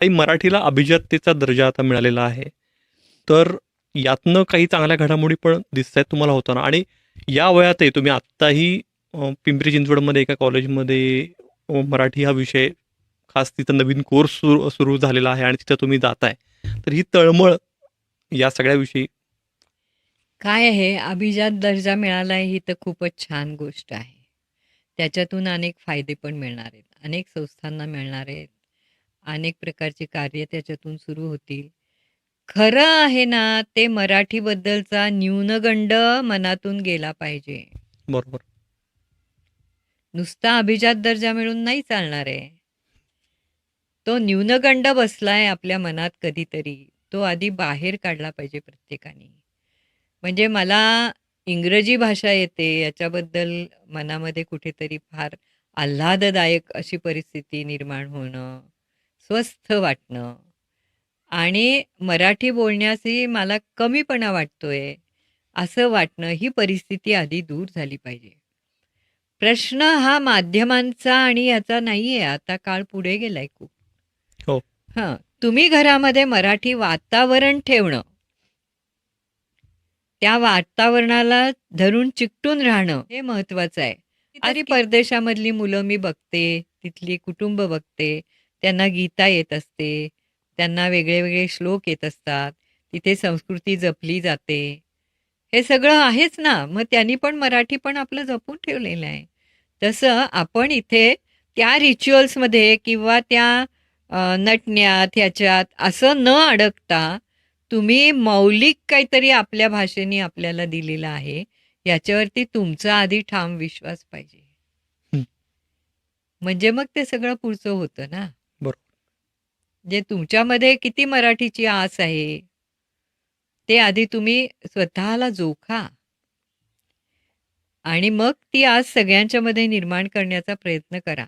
काही मराठीला अभिजाततेचा दर्जा आता मिळालेला आहे. तर यातनं काही चांगल्या घडामोडी पण दिसत आहेत तुम्हाला होताना. आणि या वयातही तुम्ही आत्ताही पिंपरी चिंचवडमध्ये एका कॉलेजमध्ये मराठी हा विषय खास तिथं नवीन कोर्स सुरू सुरू झालेला आहे आणि तिथं तुम्ही जाताय. तर ही तळमळ या सगळ्याविषयी काय आहे? अभिजात दर्जा मिळाला आहे ही तर खूपच छान गोष्ट आहे. त्याच्यातून अनेक फायदे पण मिळणार आहेत. अनेक संस्थांना मिळणार आहेत. अनेक प्रकारचे कार्य त्याच्यातून सुरू होतील. खरं आहे ना ते मराठीबद्दलचा न्यूनगंड मनातून गेला पाहिजे. बरोबर. नुसता अभिजात दर्जा मिळून नाही चालणार आहे. तो न्यूनगंड बसलाय आपल्या मनात कधीतरी. तो आधी बाहेर काढला पाहिजे प्रत्येकाने. म्हणजे मला इंग्रजी भाषा येते याच्याबद्दल मनामध्ये कुठेतरी फार आल्हाददायक अशी परिस्थिती निर्माण होणं स्वस्थ वाटणं. आणि मराठी बोलण्यासही मला कमीपणा वाटतोय असं वाटणं ही परिस्थिती आधी दूर झाली पाहिजे. प्रश्न हा माध्यमांचा आणि याचा नाहीये आता काळ पुढे गेलाय खूप. हो. हां तुम्ही घरामध्ये मराठी वातावरण ठेवणं. त्या वातावरणाला धरून चिकटून राहणं हे महत्वाचं आहे. अरे परदेशामधली मुलं मी बघते तिथली कुटुंब बघते. त्यांना गीता येत असते त्यांना वेगळे वेगळे श्लोक येत असतात तिथे संस्कृती जपली जाते हे सगळं आहेच ना मग त्यांनी पण मराठी पण आपलं जपून ठेवलेलं आहे तसं आपण इथे त्या रिच्युअल्समध्ये किंवा त्या नटण्यात ह्याच्यात असं न अडकता तुम्ही मौलिक काहीतरी आपल्या भाषेने आपल्याला दिलेलं आहे याच्यावरती तुमचा आधी ठाम विश्वास पाहिजे. म्हणजे मग ते सगळं पुढचं होतं ना. जे तुमच्यामध्ये किती मराठीची आस आहे ते आधी तुम्ही स्वतःला जोखा. आणि मग ती आस सगळ्यांच्यामध्ये निर्माण करण्याचा प्रयत्न करा.